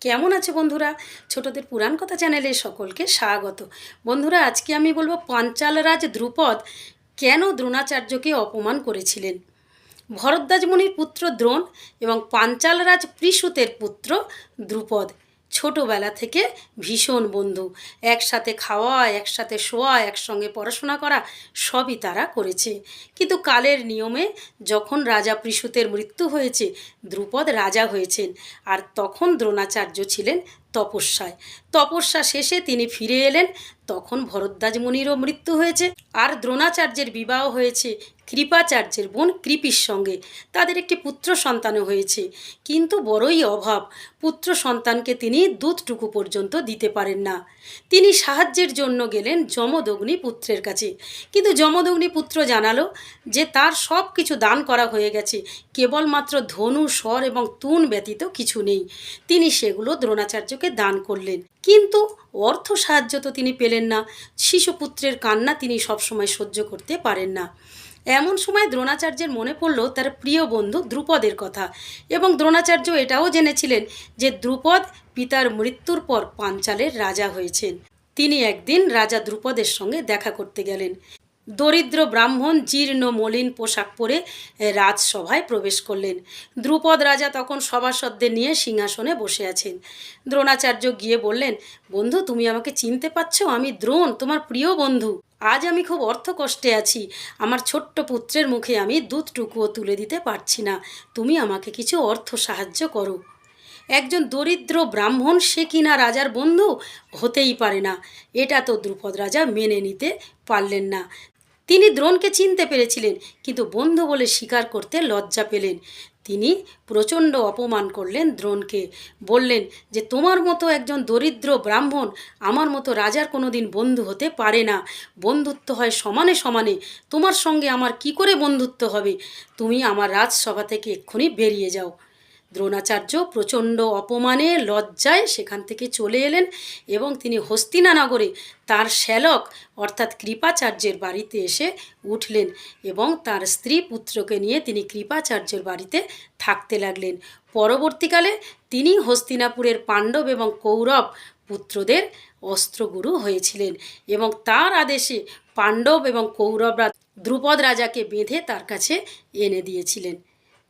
কেমন আছে বন্ধুরা? ছোটদের পুরাণ কথা চ্যানেলে সকলকে স্বাগত। বন্ধুরা, আজকে আমি বলব পাঞ্চালরাজ ধ্রুপদ কেন দ্রোণাচার্যকে অপমান করেছিলেন? ভরদ্বাজমণির পুত্র দ্রোণ এবং পাঞ্চালরাজ পৃষুতের পুত্র দ্রুপদ ছোটবেলা থেকে ভীষণ বন্ধু। একসাথে খাওয়া, একসাথে শোয়া, একসঙ্গে পড়াশোনা করা সবই তারা করেছে। কিন্তু কালের নিয়মে যখন রাজা পৃষুতের মৃত্যু হয়েছে, দ্রুপদ রাজা হয়েছেন। আর তখন দ্রোণাচার্য ছিলেন তপস্যায়। তপস্যা শেষে তিনি ফিরে এলেন। তখন ভরদ্বাজ মুনিরও মৃত্যু হয়েছে। আর দ্রোণাচার্যের বিবাহ হয়েছে কৃপাচার্যের বোন কৃপির সঙ্গে। তাদের একটি পুত্র সন্তানও হয়েছে। কিন্তু বড়ই অভাব, পুত্র সন্তানকে তিনি দুধটুকু পর্যন্ত দিতে পারেন না। তিনি সাহায্যের জন্য গেলেন যমদগ্নি পুত্রের কাছে। কিন্তু যমদগ্নি পুত্র জানালো যে তার সব কিছু দান করা হয়ে গেছে। কেবলমাত্র ধনু, স্বর এবং তুন ব্যতীত কিছু নেই। তিনি সেগুলো দ্রোণাচার্যকে দান করলেন। কিন্তু অর্থ সাহায্য তো তিনি পেলেন না। শিশুপুত্রের কান্না তিনি সবসময় সহ্য করতে পারেন না। এমন সময় দ্রোণাচার্যের মনে পড়ল তার প্রিয় বন্ধু দ্রুপদের কথা। এবং দ্রোণাচার্য এটাও জেনেছিলেন যে দ্রুপদ পিতার মৃত্যুর পর পাঞ্চালের রাজা হয়েছেন। তিনি একদিন রাজা দ্রুপদের সঙ্গে দেখা করতে গেলেন। দরিদ্র ব্রাহ্মণ জীর্ণ মলিন পোশাক পরে রাজসভায় প্রবেশ করলেন। দ্রুপদ রাজা তখন সভাসদদের নিয়ে সিংহাসনে বসে আছেন। দ্রোণাচার্য গিয়ে বললেন, বন্ধু, তুমি আমাকে চিনতে পারছ? আমি দ্রোণ, তোমার প্রিয় বন্ধু। আজ আমি খুব অর্থ কষ্টে আছি। আমার ছোট্ট পুত্রের মুখে আমি দুধটুকুও তুলে দিতে পারছি না। তুমি আমাকে কিছু অর্থ সাহায্য করো। একজন দরিদ্র ব্রাহ্মণ সে কিনা রাজার বন্ধু? হতেই পারে না। এটা তো দ্রুপদ রাজা মেনে নিতে পারলেন না। তিনি দ্রোণকে চিনতে পেরেছিলেন, কিন্তু বন্ধু বলে স্বীকার করতে লজ্জা পেলেন। তিনি প্রচণ্ড অপমান করলেন দ্রোণকে। বললেন যে, তোমার মতো একজন দরিদ্র ব্রাহ্মণ আমার মতো রাজার কোনো দিন বন্ধু হতে পারে না। বন্ধুত্ব হয় সমানে সমানে। তোমার সঙ্গে আমার কি করে বন্ধুত্ব হবে? তুমি আমার রাজসভা থেকে এক্ষুনি বেরিয়ে যাও। দ্রোণাচার্য প্রচণ্ড অপমানে লজ্জায় সেখান থেকে চলে এলেন এবং তিনি হস্তিনানগরে তার শ্যালক অর্থাৎ কৃপাচার্যের বাড়িতে এসে উঠলেন এবং তার স্ত্রী পুত্রকে নিয়ে তিনি কৃপাচার্যের বাড়িতে থাকতে লাগলেন। পরবর্তীকালে তিনি হস্তিনাপুরের পাণ্ডব এবং কৌরব পুত্রদের অস্ত্রগুরু হয়েছিলেন এবং তার আদেশে পাণ্ডব এবং কৌরবরা দ্রুপদ রাজাকে বেঁধে তার কাছে এনে দিয়েছিলেন।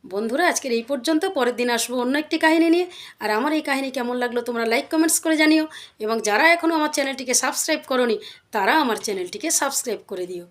বন্ধুরা, আজকের এই পর্যন্ত। পরের দিন আসব অন্য একটি কাহিনী নিয়ে। আর আমার এই কাহিনী কেমন লাগল তোমরা লাইক কমেন্টস করে জানিও। এবং যারা এখনও আমার চ্যানেলটিকে সাবস্ক্রাইব করনি, তারা আমার চ্যানেলটিকে সাবস্ক্রাইব করে দিও।